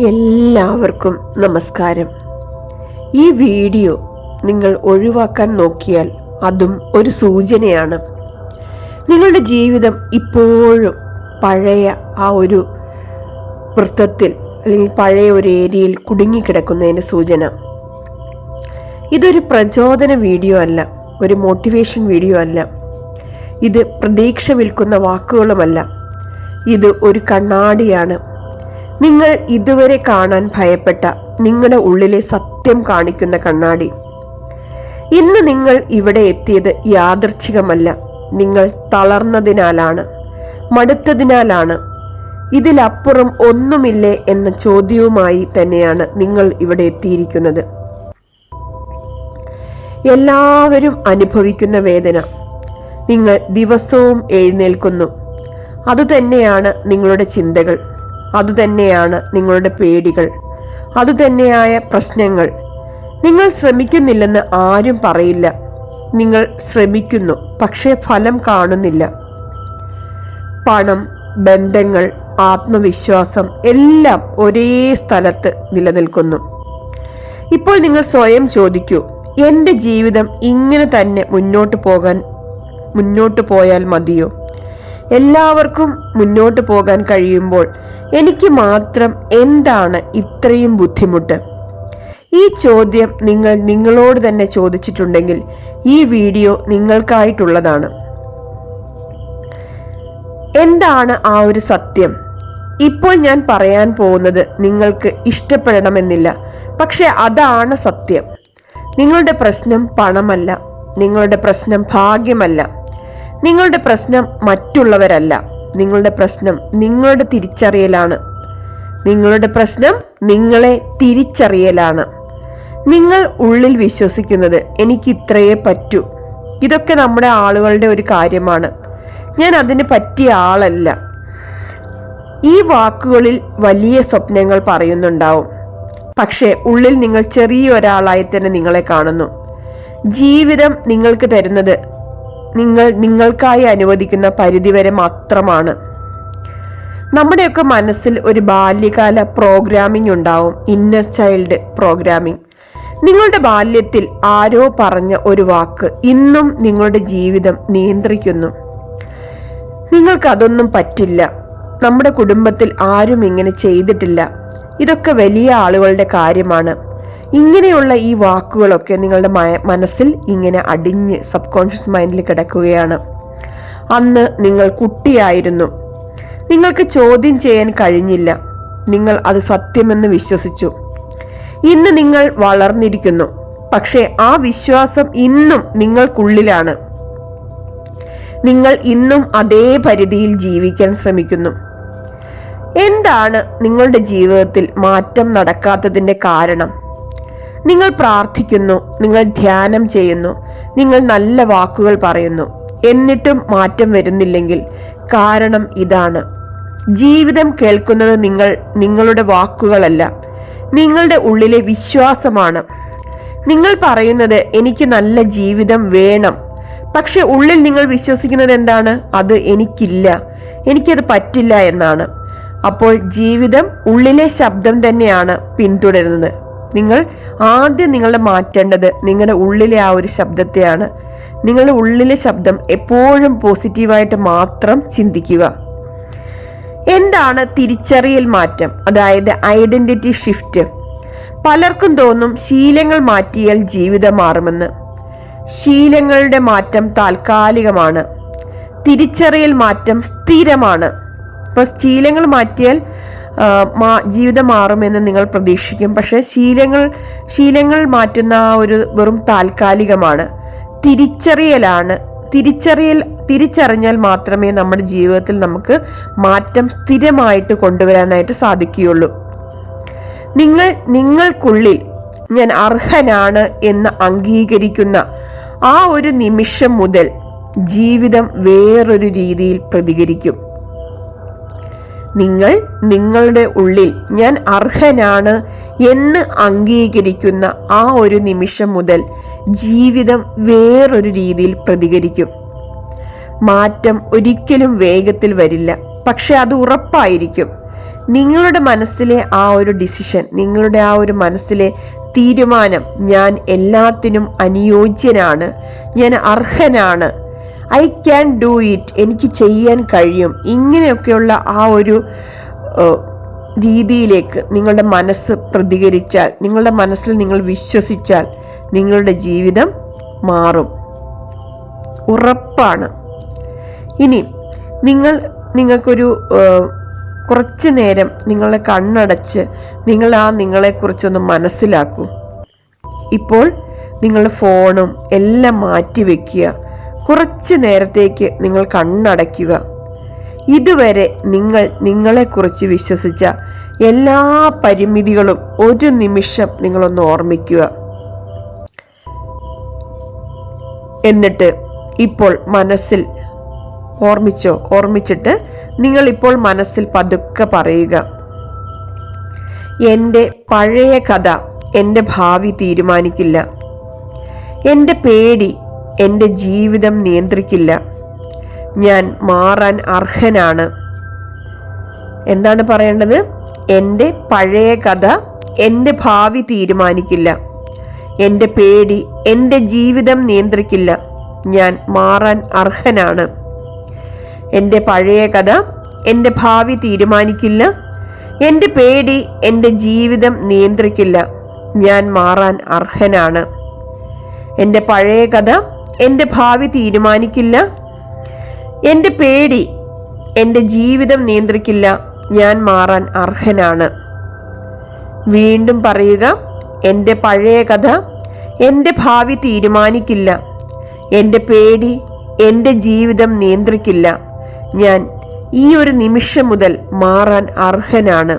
എല്ലാവർക്കും നമസ്കാരം. ഈ വീഡിയോ നിങ്ങൾ ഒഴിവാക്കാൻ നോക്കിയാൽ അതും ഒരു സൂചനയാണ്. നിങ്ങളുടെ ജീവിതം ഇപ്പോഴും പഴയ ആ ഒരു വൃത്തത്തിൽ അല്ലെങ്കിൽ പഴയ ഒരു ഏരിയയിൽ കുടുങ്ങിക്കിടക്കുന്നതിന്റെ സൂചന. ഇതൊരു പ്രചോദന വീഡിയോ അല്ല ഒരു മോട്ടിവേഷൻ വീഡിയോ അല്ല. ഇത് പ്രതീക്ഷ വിൽക്കുന്ന വാക്കുകളുമല്ല. ഇത് ഒരു കണ്ണാടിയാണ്. നിങ്ങൾ ഇതുവരെ കാണാൻ ഭയപ്പെട്ട നിങ്ങളുടെ ഉള്ളിലെ സത്യം കാണിക്കുന്ന കണ്ണാടി. ഇന്ന് നിങ്ങൾ ഇവിടെ എത്തിയത് യാദർച്ഛികമല്ല നിങ്ങൾ തളർന്നതിനാലാണ് മടുത്തതിനാലാണ്. ഇതിലപ്പുറം ഒന്നുമില്ലേ എന്ന ചോദ്യവുമായി തന്നെയാണ് നിങ്ങൾ ഇവിടെ എത്തിയിരിക്കുന്നത്. എല്ലാവരും അനുഭവിക്കുന്ന വേദന. നിങ്ങൾ ദിവസവും എഴുന്നേൽക്കുന്നു. അതുതന്നെയാണ് നിങ്ങളുടെ ചിന്തകൾ. അതുതന്നെയാണ് നിങ്ങളുടെ പേടികൾ. അതുതന്നെയായ പ്രശ്നങ്ങൾ. നിങ്ങൾ ശ്രമിക്കുന്നില്ലെന്ന് ആരും പറയില്ല. നിങ്ങൾ ശ്രമിക്കുന്നു പക്ഷേ ഫലം കാണുന്നില്ല. പണം ബന്ധങ്ങൾ ആത്മവിശ്വാസം എല്ലാം ഒരേ സ്ഥലത്ത് നിലനിൽക്കുന്നു. ഇപ്പോൾ നിങ്ങൾ സ്വയം ചോദിക്കൂ എന്റെ ജീവിതം ഇങ്ങനെ തന്നെ മുന്നോട്ട് പോകാൻ മുന്നോട്ട് പോയാൽ മതിയോ? എല്ലാവർക്കും മുന്നോട്ട് പോകാൻ കഴിയുമ്പോൾ എനിക്ക് മാത്രം എന്താണ് ഇത്രയും ബുദ്ധിമുട്ട്? ഈ ചോദ്യം നിങ്ങൾ നിങ്ങളോട് തന്നെ ചോദിച്ചിട്ടുണ്ടെങ്കിൽ ഈ വീഡിയോ നിങ്ങൾക്കായിട്ടുള്ളതാണ്. എന്താണ് ആ ഒരു സത്യം? ഇപ്പോൾ ഞാൻ പറയാൻ പോകുന്നത് നിങ്ങൾക്ക് ഇഷ്ടപ്പെടണമെന്നില്ല. പക്ഷെ അതാണ് സത്യം. നിങ്ങളുടെ പ്രശ്നം പണമല്ല. നിങ്ങളുടെ പ്രശ്നം ഭാഗ്യമല്ല. നിങ്ങളുടെ പ്രശ്നം മറ്റുള്ളവരല്ല. നിങ്ങളുടെ പ്രശ്നം നിങ്ങളുടെ തിരിച്ചറിയലാണ്. നിങ്ങളുടെ പ്രശ്നം നിങ്ങളെ തിരിച്ചറിയലാണ്. നിങ്ങൾ ഉള്ളിൽ വിശ്വസിക്കുന്നത് എനിക്ക് ഇത്രയേ പറ്റൂ. ഇതൊക്കെ നമ്മുടെ ആളുകളുടെ ഒരു കാര്യമാണ്. ഞാൻ അതിന് പറ്റിയ ആളല്ല. ഈ വാക്കുകളിൽ വലിയ സ്വപ്നങ്ങൾ പറയുന്നുണ്ടാവും. പക്ഷേ ഉള്ളിൽ നിങ്ങൾ ചെറിയ ഒരാളായി തന്നെ നിങ്ങളെ കാണുന്നു. ജീവിതം നിങ്ങൾക്ക് തരുന്നത് നിങ്ങൾ നിങ്ങൾക്കായി അനുവദിക്കുന്ന പരിധിവരെ മാത്രമാണ്. നമ്മുടെയൊക്കെ മനസ്സിൽ ഒരു ബാല്യകാല പ്രോഗ്രാമിംഗ് ഉണ്ടാവും ഇന്നർ ചൈൽഡ് പ്രോഗ്രാമിംഗ് നിങ്ങളുടെ ബാല്യത്തിൽ ആരോ പറഞ്ഞ ഒരു വാക്ക് ഇന്നും നിങ്ങളുടെ ജീവിതം നിയന്ത്രിക്കുന്നു. നിങ്ങൾക്കതൊന്നും പറ്റില്ല. നമ്മുടെ കുടുംബത്തിൽ ആരും ഇങ്ങനെ ചെയ്തിട്ടില്ല. ഇതൊക്കെ വലിയ ആളുകളുടെ കാര്യമാണ്. ഇങ്ങനെയുള്ള ഈ വാക്കുകളൊക്കെ നിങ്ങളുടെ മനസ്സിൽ ഇങ്ങനെ അടിഞ്ഞ് സബ് കോൺഷ്യസ് മൈൻഡിൽ കിടക്കുകയാണ്. അന്ന് നിങ്ങൾ കുട്ടിയായിരുന്നു. നിങ്ങൾക്ക് ചോദ്യം ചെയ്യാൻ കഴിഞ്ഞില്ല. നിങ്ങൾ അത് സത്യമെന്ന് വിശ്വസിച്ചു. ഇന്ന് നിങ്ങൾ വളർന്നിരിക്കുന്നു. പക്ഷേ ആ വിശ്വാസം ഇന്നും നിങ്ങൾക്കുള്ളിലാണ്. നിങ്ങൾ ഇന്നും അതേ പരിധിയിൽ ജീവിക്കാൻ ശ്രമിക്കുന്നു. എന്താണ് നിങ്ങളുടെ ജീവിതത്തിൽ മാറ്റം നടക്കാത്തതിന്റെ കാരണം? നിങ്ങൾ പ്രാർത്ഥിക്കുന്നു നിങ്ങൾ ധ്യാനം ചെയ്യുന്നു നിങ്ങൾ നല്ല വാക്കുകൾ പറയുന്നു. എന്നിട്ടും മാറ്റം വരുന്നില്ലെങ്കിൽ കാരണം ഇതാണ്. ജീവിതം കേൾക്കുന്നത് നിങ്ങൾ നിങ്ങളുടെ വാക്കുകളല്ല. നിങ്ങളുടെ ഉള്ളിലെ വിശ്വാസമാണ്. നിങ്ങൾ പറയുന്നത് എനിക്ക് നല്ല ജീവിതം വേണം. പക്ഷെ ഉള്ളിൽ നിങ്ങൾ വിശ്വസിക്കുന്നത് എന്താണ്? അത് എനിക്കില്ല. എനിക്കത് പറ്റില്ല എന്നാണ്. അപ്പോൾ ജീവിതം ഉള്ളിലെ ശബ്ദം തന്നെയാണ് പിന്തുടരുന്നത്. നിങ്ങൾ ആദ്യം നിങ്ങൾ മാറ്റേണ്ടത് നിങ്ങളുടെ ഉള്ളിലെ ആ ഒരു ശബ്ദത്തെയാണ്. നിങ്ങളുടെ ഉള്ളിലെ ശബ്ദം എപ്പോഴും പോസിറ്റീവായിട്ട് മാത്രം ചിന്തിക്കുക. എന്താണ് തിരിച്ചറിയൽ മാറ്റം? അതായത് ഐഡന്റിറ്റി ഷിഫ്റ്റ്. പലർക്കും തോന്നും ശീലങ്ങൾ മാറ്റിയാൽ ജീവിതം മാറുമെന്ന്. ശീലങ്ങളുടെ മാറ്റം താൽക്കാലികമാണ്. തിരിച്ചറിയൽ മാറ്റം സ്ഥിരമാണ്. ഇപ്പോൾ ശീലങ്ങൾ മാറ്റിയാൽ ജീവിതം മാറുമെന്ന് നിങ്ങൾ പ്രതീക്ഷിക്കും. പക്ഷേ ശീലങ്ങൾ ശീലങ്ങൾ മാറ്റുന്ന ഒരു വെറും താൽക്കാലികമാണ്. തിരിച്ചറിയലാണ് തിരിച്ചറിയൽ തിരിച്ചറിഞ്ഞാൽ മാത്രമേ നമ്മുടെ ജീവിതത്തിൽ നമുക്ക് മാറ്റം സ്ഥിരമായിട്ട് കൊണ്ടുവരാനായിട്ട് സാധിക്കുകയുള്ളൂ. നിങ്ങൾ നിങ്ങൾക്കുള്ളിൽ ഞാൻ അർഹനാണ് എന്ന് അംഗീകരിക്കുന്ന ആ ഒരു നിമിഷം മുതൽ ജീവിതം വേറൊരു രീതിയിൽ പ്രതികരിക്കും. നിങ്ങൾ നിങ്ങളുടെ ഉള്ളിൽ ഞാൻ അർഹനാണ് എന്ന് അംഗീകരിക്കുന്ന ആ ഒരു നിമിഷം മുതൽ ജീവിതം വേറൊരു രീതിയിൽ പ്രതികരിക്കും. മാറ്റം ഒരിക്കലും വേഗത്തിൽ വരില്ല പക്ഷെ അത് ഉറപ്പായിരിക്കും. നിങ്ങളുടെ മനസ്സിലെ ആ ഒരു ഡിസിഷൻ നിങ്ങളുടെ ആ ഒരു മനസ്സിലെ തീരുമാനം ഞാൻ എല്ലാത്തിനും അനുയോജ്യനാണ് ഞാൻ അർഹനാണ് ഐ ക്യാൻ ഡു ഇറ്റ് എനിക്ക് ചെയ്യാൻ കഴിയും. ഇങ്ങനെയൊക്കെയുള്ള ആ ഒരു രീതിയിലേക്ക് നിങ്ങളുടെ മനസ്സ് പ്രതികരിച്ചാൽ നിങ്ങളുടെ മനസ്സിൽ നിങ്ങൾ വിശ്വസിച്ചാൽ നിങ്ങളുടെ ജീവിതം മാറും. ഉറപ്പാണ്. ഇനി നിങ്ങൾ നിങ്ങൾക്കൊരു കുറച്ച് നേരം നിങ്ങളെ കണ്ണടച്ച് നിങ്ങൾ ആ നിങ്ങളെക്കുറിച്ചൊന്ന് മനസ്സിലാക്കൂ. ഇപ്പോൾ നിങ്ങളുടെ ഫോണും എല്ലാം മാറ്റി വെക്കുക കുറച്ച് നേരത്തേക്ക് നിങ്ങൾ കണ്ണടയ്ക്കുക. ഇതുവരെ നിങ്ങൾ നിങ്ങളെക്കുറിച്ച് വിശ്വസിച്ച എല്ലാ പരിമിതികളും ഒരു നിമിഷം നിങ്ങളൊന്ന് ഓർമ്മിക്കുക. എന്നിട്ട് ഇപ്പോൾ മനസ്സിൽ ഓർമ്മിച്ചോ? ഓർമ്മിച്ചിട്ട് നിങ്ങൾ ഇപ്പോൾ മനസ്സിൽ പതുക്കെ പറയുക. എന്റെ പഴയ കഥ എന്റെ ഭാവി തീരുമാനിക്കില്ല. എന്റെ പേടി എന്റെ ജീവിതം നിയന്ത്രിക്കില്ല. ഞാൻ മാറാൻ അർഹനാണ്. എന്താണ് പറയേണ്ടത്? എന്റെ പഴയ കഥ എന്റെ ഭാവി തീരുമാനിക്കില്ല. എന്റെ പേടി എന്റെ ജീവിതം നിയന്ത്രിക്കില്ല. ഞാൻ മാറാൻ അർഹനാണ്. എന്റെ പഴയ കഥ എന്റെ ഭാവി തീരുമാനിക്കില്ല. എന്റെ പേടി എന്റെ ജീവിതം നിയന്ത്രിക്കില്ല. ഞാൻ മാറാൻ അർഹനാണ്. എന്റെ പഴയ കഥ എന്റെ ഭാവി തീരുമാനിക്കില്ല. എന്റെ പേടി എന്റെ ജീവിതം നിയന്ത്രിക്കില്ല. ഞാൻ മാറാൻ അർഹനാണ്. വീണ്ടും പറയുക എന്റെ പഴയ കഥ എന്റെ ഭാവി തീരുമാനിക്കില്ല. എന്റെ പേടി എന്റെ ജീവിതം നിയന്ത്രിക്കില്ല. ഞാൻ ഈ ഒരു നിമിഷം മുതൽ മാറാൻ അർഹനാണ്.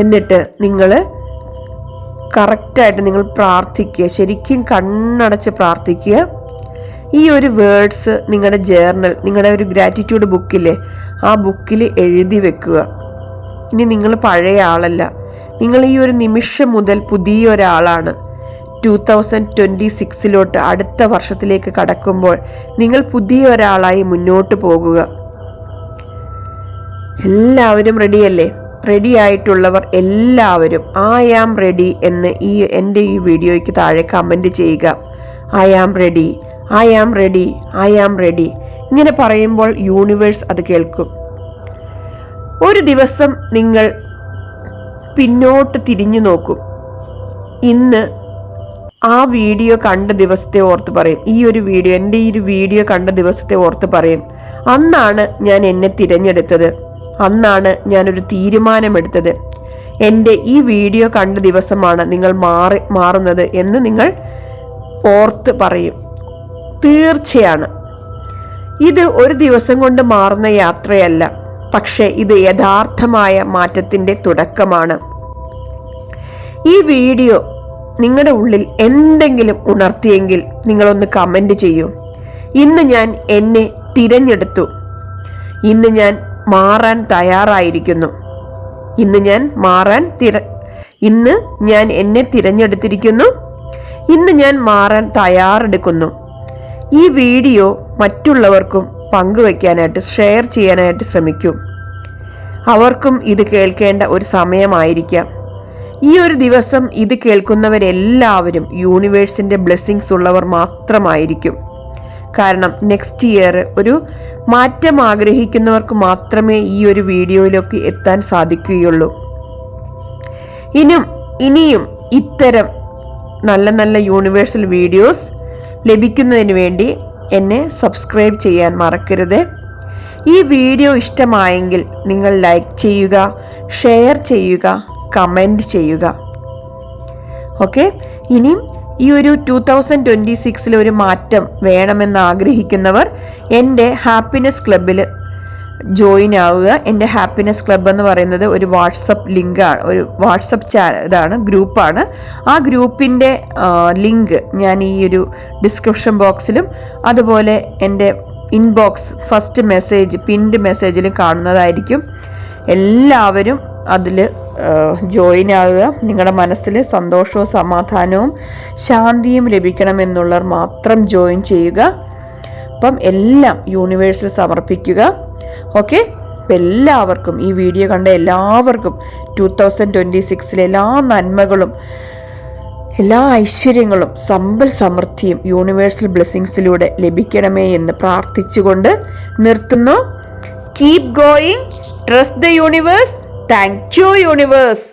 എന്നിട്ട് നിങ്ങൾ കറക്റ്റായിട്ട് നിങ്ങൾ പ്രാർത്ഥിക്കുക. ശരിക്കും കണ്ണടച്ച് പ്രാർത്ഥിക്കുക. ഈ ഒരു വേർഡ്സ് നിങ്ങളുടെ ജേർണൽ നിങ്ങളുടെ ഒരു ഗ്രാറ്റിറ്റ്യൂഡ് ബുക്കില്ലേ ആ ബുക്കിൽ എഴുതി വെക്കുക. ഇനി നിങ്ങൾ പഴയ ആളല്ല. നിങ്ങൾ ഈ ഒരു നിമിഷം മുതൽ പുതിയ ഒരാളാണ്. ടു തൗസൻഡ് ട്വന്റി സിക്സിലോട്ട് അടുത്ത വർഷത്തിലേക്ക് കടക്കുമ്പോൾ നിങ്ങൾ പുതിയ ഒരാളായി മുന്നോട്ട് പോകുക. എല്ലാവരും റെഡിയല്ലേ റെഡി ആയിട്ടുള്ളവർ എല്ലാവരും ഐ ആം റെഡി എന്ന് ഈ എന്റെ ഈ വീഡിയോയ്ക്ക് താഴെ കമന്റ് ചെയ്യുക. I am ready I am ready I am ready ഇങ്ങനെ പറയുമ്പോൾ യൂണിവേഴ്സ് അത് കേൾക്കും. ഒരു ദിവസം നിങ്ങൾ പിന്നോട്ട് തിരിഞ്ഞു നോക്കും. ഇന്ന് ആ വീഡിയോ കണ്ട ദിവസത്തെ ഓർത്ത് പറയും. ഈ ഒരു വീഡിയോ എന്റെ ഈ ഒരു വീഡിയോ കണ്ട ദിവസത്തെ ഓർത്ത് പറയും. അന്നാണ് ഞാൻ എന്നെ തിരഞ്ഞെടുത്തത്. അന്നാണ് ഞാനൊരു തീരുമാനമെടുത്തത്. എന്റെ ഈ വീഡിയോ കണ്ട ദിവസമാണ് നിങ്ങൾ മാറി മാറുന്നത് എന്ന് നിങ്ങൾ ഓർത്ത് പറയും. തീർച്ചയാണ്. ഇത് ഒരു ദിവസം കൊണ്ട് മാറുന്ന യാത്രയല്ല പക്ഷേ ഇത് യഥാർത്ഥമായ മാറ്റത്തിന്റെ തുടക്കമാണ്. ഈ വീഡിയോ നിങ്ങളുടെ ഉള്ളിൽ എന്തെങ്കിലും ഉണർത്തിയെങ്കിൽ നിങ്ങളൊന്ന് കമന്റ് ചെയ്യൂ. ഇന്ന് ഞാൻ എന്നെ തിരഞ്ഞെടുത്തു. ഇന്ന് ഞാൻ മാറാൻ തയ്യാറായിരിക്കുന്നു. ഇന്ന് ഞാൻ മാറാൻ തിര ഇന്ന് ഞാൻ എന്നെ തിരഞ്ഞെടുത്തിരിക്കുന്നു. ഇന്ന് ഞാൻ മാറാൻ തയ്യാറെടുക്കുന്നു. ഈ വീഡിയോ മറ്റുള്ളവർക്കും പങ്കുവെക്കാനായിട്ട് ഷെയർ ചെയ്യാനായിട്ട് ശ്രമിക്കൂ. അവർക്കും ഇത് കേൾക്കേണ്ട ഒരു സമയമായിരിക്കാം. ഈ ഒരു ദിവസം ഇത് കേൾക്കുന്നവരെല്ലാവരും യൂണിവേഴ്സിന്റെ ബ്ലെസ്സിങ്സ് ഉള്ളവർ മാത്രമായിരിക്കും. കാരണം നെക്സ്റ്റ് ഇയർ ഒരു മാറ്റം ആഗ്രഹിക്കുന്നവർക്ക് മാത്രമേ ഈ ഒരു വീഡിയോയിലേക്ക് എത്താൻ സാധിക്കുകയുള്ളൂ. ഇനും ഇനിയും ഇത്തരം നല്ല നല്ല യൂണിവേഴ്സൽ വീഡിയോസ് ലഭിക്കുന്നതിന് വേണ്ടി എന്നെ സബ്സ്ക്രൈബ് ചെയ്യാൻ മറക്കരുത്. ഈ വീഡിയോ ഇഷ്ടമായെങ്കിൽ നിങ്ങൾ ലൈക്ക് ചെയ്യുക ഷെയർ ചെയ്യുക കമന്റ് ചെയ്യുക. ഓക്കെ ഇനിയും ഈ ഒരു ടു തൗസൻഡ് ട്വന്റി സിക്സിൽ ഒരു മാറ്റം വേണമെന്ന് ആഗ്രഹിക്കുന്നവർ എന്റെ ഹാപ്പിനെസ് ക്ലബിൽ ജോയിൻ ആവുക. എന്റെ ഹാപ്പിനെസ് ക്ലബ്ബ് എന്ന് പറയുന്നത് ഒരു വാട്സപ്പ് ലിങ്കാണ് ഒരു വാട്സപ്പ് ചാ ഇതാണ് ഗ്രൂപ്പാണ്. ആ ഗ്രൂപ്പിന്റെ ലിങ്ക് ഞാൻ ഈ ഒരു ഡിസ്ക്രിപ്ഷൻ ബോക്സിലും അതുപോലെ എന്റെ ഇൻബോക്സ് ഫസ്റ്റ് മെസ്സേജ് പിൻഡ് മെസ്സേജിലും കാണുന്നതായിരിക്കും. എല്ലാവരും അതിൽ ജോയിൻ ആകുക നിങ്ങളുടെ മനസ്സിൽ സന്തോഷവും സമാധാനവും ശാന്തിയും ലഭിക്കണമെന്നുള്ളവർ മാത്രം ജോയിൻ ചെയ്യുക. അപ്പം എല്ലാം യൂണിവേഴ്സിൽ സമർപ്പിക്കുക. ഓക്കെ? അപ്പം എല്ലാവർക്കും ഈ വീഡിയോ കണ്ട എല്ലാവർക്കും ടു തൗസൻഡ് ട്വന്റി സിക്സിലെ എല്ലാ നന്മകളും എല്ലാ ഐശ്വര്യങ്ങളും സമ്പൽ സമൃദ്ധിയും യൂണിവേഴ്സൽ ബ്ലെസ്സിങ്സിലൂടെ ലഭിക്കണമേ എന്ന് പ്രാർത്ഥിച്ചുകൊണ്ട് നിർത്തുന്നു. Keep going trust the universe thank you universe